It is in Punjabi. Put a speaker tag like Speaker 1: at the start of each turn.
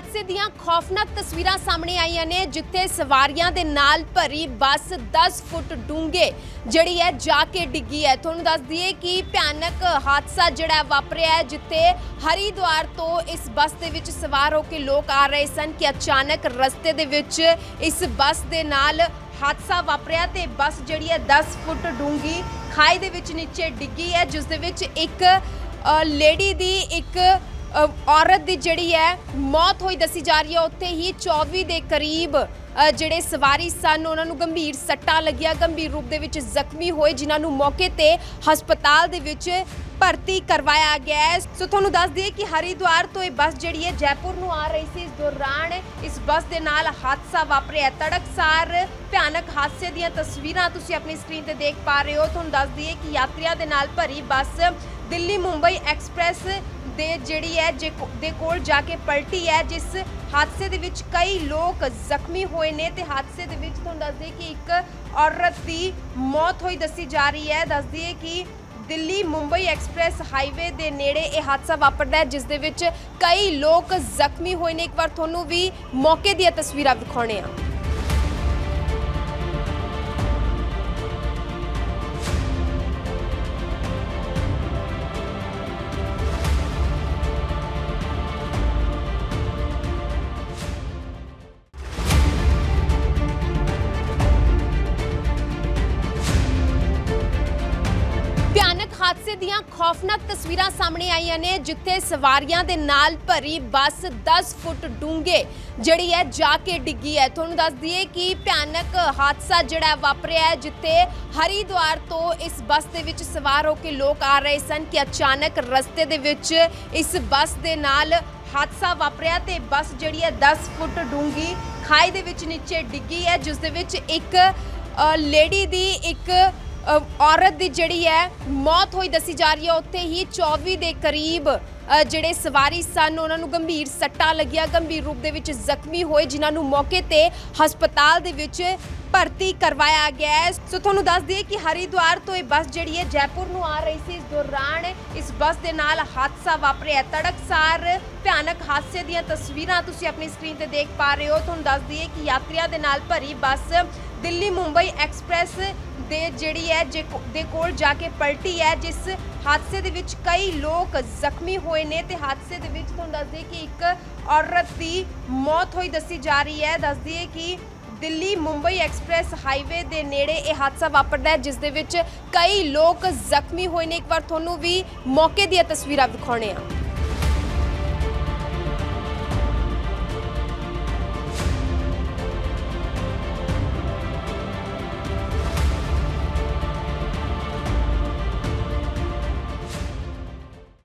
Speaker 1: ਹਾਦਸੇ ਦੀਆਂ ਖੌਫਨਾਕ ਤਸਵੀਰਾਂ ਸਾਹਮਣੇ ਆਈਆਂ ਨੇ, ਜਿੱਥੇ ਸਵਾਰੀਆਂ ਦੇ ਨਾਲ ਭਰੀ ਬੱਸ 10 ਫੁੱਟ ਡੂੰਘੇ ਜਿਹੜੀ ਹੈ ਜਾ ਕੇ ਡਿੱਗੀ ਹੈ। ਤੁਹਾਨੂੰ ਦੱਸ ਦਈਏ ਕਿ ਭਿਆਨਕ ਹਾਦਸਾ ਜਿਹੜਾ ਵਾਪਰਿਆ ਹੈ, ਜਿੱਥੇ ਹਰੀਦੁਆਰ ਤੋਂ ਇਸ ਬੱਸ ਦੇ ਵਿੱਚ ਸਵਾਰ ਹੋ ਕੇ ਲੋਕ ਆ ਰਹੇ ਸਨ ਕਿ ਅਚਾਨਕ ਰਸਤੇ ਦੇ ਵਿੱਚ ਇਸ ਬੱਸ ਦੇ ਨਾਲ ਹਾਦਸਾ ਵਾਪਰਿਆ ਤੇ ਬੱਸ ਜਿਹੜੀ ਹੈ 10 ਫੁੱਟ ਡੂੰਘੀ ਖਾਈ ਦੇ ਵਿੱਚ ਨੀਚੇ ਡਿੱਗੀ ਹੈ, ਜਿਸ ਦੇ ਵਿੱਚ ਇੱਕ ਲੇਡੀ ਦੀ ਇੱਕ ਔਰਤ ਦੀ ਜਿਹੜੀ ਹੈ, ਮੌਤ ਹੋਈ ਦੱਸੀ ਜਾ ਰਹੀ ਹੈ। ਉੱਥੇ ਹੀ 24 ਦੇ ਕਰੀਬ ਜਿਹੜੇ ਸਵਾਰੀ ਸਨ, ਉਹਨਾਂ ਨੂੰ ਗੰਭੀਰ ਸੱਟਾਂ ਲੱਗੀਆਂ। ਗੰਭੀਰ ਰੂਪ ਦੇ ਵਿੱਚ ਜ਼ਖਮੀ ਹੋਏ, ਜਿਨ੍ਹਾਂ ਨੂੰ ਮੌਕੇ ਤੇ ਹਸਪਤਾਲ ਦੇ ਵਿੱਚ ਭਰਤੀ ਕਰਵਾਇਆ ਗਿਆ ਹੈ। ਸੋ ਤੁਹਾਨੂੰ ਦੱਸ ਦਈਏ ਕਿ ਹਰਿਦੁਆਰ ਤੋਂ ਇਹ ਬੱਸ ਜਿਹੜੀ ਹੈ ਜੈਪੁਰ ਨੂੰ ਆ ਰਹੀ ਸੀ। ਇਸ ਦੌਰਾਨ ਇਸ ਬੱਸ ਦੇ ਨਾਲ ਹਾਦਸਾ ਵਾਪਰਿਆ ਤੜਕਸਾਰ ਭਿਆਨਕ ਹਾਦਸੇ ਦੀਆਂ ਤਸਵੀਰਾਂ ਤੁਸੀਂ ਆਪਣੀ ਸਕਰੀਨ ਤੇ ਦੇਖ ਪਾ ਰਹੇ ਹੋ। ਤੁਹਾਨੂੰ ਦੱਸ ਦਈਏ ਕਿ ਯਾਤਰੀਆਂ ਦੇ ਨਾਲ ਭਰੀ ਬੱਸ ਦਿੱਲੀ ਮੁੰਬਈ ਐਕਸਪ੍ਰੈਸ ਦੇ ਜਿਹੜੀ ਹੈ ਜੇ ਦੇ ਕੋਲ ਜਾ ਕੇ ਪਲਟੀ ਹੈ, ਜਿਸ ਹਾਦਸੇ ਦੇ ਵਿੱਚ ਕਈ ਲੋਕ ਜ਼ਖਮੀ ਹੋਏ ਨੇ ਤੇ ਹਾਦਸੇ ਦੇ ਵਿੱਚ ਤੁਹਾਨੂੰ ਦੱਸ ਕਿ ਇੱਕ ਔਰਤ ਦੀ ਮੌਤ ਹੋਈ ਦੱਸੀ ਜਾ ਰਹੀ ਹੈ। ਦੱਸ ਦਈਏ ਕਿ ਦਿੱਲੀ ਮੁੰਬਈ ਐਕਸਪ੍ਰੈਸ ਹਾਈਵੇ ਦੇ ਨੇੜੇ ਇਹ ਹਾਦਸਾ ਵਾਪਰਦਾ ਹੈ, ਜਿਸ ਦੇ ਵਿੱਚ ਕਈ ਲੋਕ ਜ਼ਖਮੀ ਹੋਏ ਨੇ। ਇੱਕ ਵਾਰ ਤੁਹਾਨੂੰ ਵੀ ਮੌਕੇ ਦੀਆਂ ਤਸਵੀਰਾਂ ਦਿਖਾਉਣੇ ਆ। ਹਾਦਸੇ ਦੀਆਂ ਖੌਫਨਾਕ ਤਸਵੀਰਾਂ ਸਾਹਮਣੇ ਆਈਆਂ ਨੇ, ਜਿੱਥੇ ਸਵਾਰੀਆਂ ਦੇ ਨਾਲ ਭਰੀ ਬੱਸ 10 ਫੁੱਟ ਡੂੰਘੇ ਜਿਹੜੀ ਹੈ ਜਾ ਕੇ ਡਿੱਗੀ ਹੈ। ਤੁਹਾਨੂੰ ਦੱਸ ਦਈਏ ਕਿ ਭਿਆਨਕ ਹਾਦਸਾ ਜਿਹੜਾ ਵਾਪਰਿਆ ਹੈ, ਜਿੱਥੇ ਹਰੀਦੁਆਰ ਤੋਂ ਇਸ ਬੱਸ ਦੇ ਵਿੱਚ ਸਵਾਰ ਹੋ ਕੇ ਲੋਕ ਆ ਰਹੇ ਸਨ ਕਿ ਅਚਾਨਕ ਰਸਤੇ ਦੇ ਵਿੱਚ ਇਸ ਬੱਸ ਦੇ ਨਾਲ ਹਾਦਸਾ ਵਾਪਰਿਆ ਤੇ ਬੱਸ ਜਿਹੜੀ ਹੈ 10 ਫੁੱਟ ਡੂੰਘੀ ਖਾਈ ਦੇ ਵਿੱਚ ਨੀਚੇ ਡਿੱਗੀ ਹੈ, ਜਿਸ ਦੇ ਵਿੱਚ ਇੱਕ ਲੇਡੀ ਦੀ ਇੱਕ ਔਰਤ ਦੀ ਜਿਹੜੀ ਹੈ, ਮੌਤ ਹੋਈ ਦੱਸੀ ਜਾ ਰਹੀ ਹੈ। ਉੱਥੇ ਹੀ 24 ਦੇ ਕਰੀਬ ਜਿਹੜੇ ਸਵਾਰੀ ਸਨ, ਉਹਨਾਂ ਨੂੰ ਗੰਭੀਰ ਸੱਟਾਂ ਲੱਗੀਆਂ। ਗੰਭੀਰ ਰੂਪ ਦੇ ਵਿੱਚ ਜ਼ਖਮੀ ਹੋਏ, ਜਿਨ੍ਹਾਂ ਨੂੰ ਮੌਕੇ ਤੇ ਹਸਪਤਾਲ ਦੇ ਵਿੱਚ ਭਰਤੀ ਕਰਵਾਇਆ ਗਿਆ ਹੈ। ਸੋ ਤੁਹਾਨੂੰ ਦੱਸ ਦਈਏ ਕਿ ਹਰਿਦੁਆਰ ਤੋਂ ਇਹ ਬੱਸ ਜਿਹੜੀ ਹੈ, ਜੈਪੁਰ ਨੂੰ ਆ ਰਹੀ ਸੀ। ਇਸ ਦੌਰਾਨ ਇਸ ਬੱਸ ਦੇ ਨਾਲ ਹਾਦਸਾ ਵਾਪਰਿਆ। ਤੜਕਸਾਰ ਭਿਆਨਕ ਹਾਦਸੇ ਦੀਆਂ ਤਸਵੀਰਾਂ ਤੁਸੀਂ ਆਪਣੀ ਸਕਰੀਨ ਤੇ ਦੇਖ ਪਾ ਰਹੇ ਹੋ। ਤੁਹਾਨੂੰ ਦੱਸ ਦਈਏ ਕਿ ਯਾਤਰੀਆਂ ਦੇ ਨਾਲ ਭਰੀ ਬੱਸ ਦਿੱਲੀ ਮੁੰਬਈ ਐਕਸਪ੍ਰੈਸ ਦੇ ਜਿਹੜੀ ਹੈ, ਜੇ ਦੇ ਕੋਲ ਜਾ ਕੇ ਪਲਟੀ ਹੈ, ਜਿਸ ਹਾਦਸੇ ਦੇ ਵਿੱਚ ਕਈ ਲੋਕ ਜ਼ਖਮੀ ਹੋਏ ਨੇ ਤੇ ਹਾਦਸੇ ਦੇ ਵਿੱਚ ਤੁਹਾਨੂੰ ਦੱਸ ਦਈਏ ਕਿ ਇੱਕ ਔਰਤ ਦੀ ਮੌਤ ਹੋਈ ਦੱਸੀ ਜਾ ਰਹੀ ਹੈ। ਦੱਸ ਦਈਏ ਕਿ ਦਿੱਲੀ ਮੁੰਬਈ ਐਕਸਪ੍ਰੈਸ ਹਾਈਵੇ ਦੇ ਨੇੜੇ ਇਹ ਹਾਦਸਾ ਵਾਪਰਦਾ ਹੈ, ਜਿਸ ਦੇ ਵਿੱਚ ਕਈ ਲੋਕ ਜ਼ਖਮੀ ਹੋਏ ਨੇ। ਇੱਕ ਵਾਰ ਤੁਹਾਨੂੰ ਵੀ ਮੌਕੇ ਦੀਆਂ ਤਸਵੀਰਾਂ ਦਿਖਾਉਣੇ ਆ।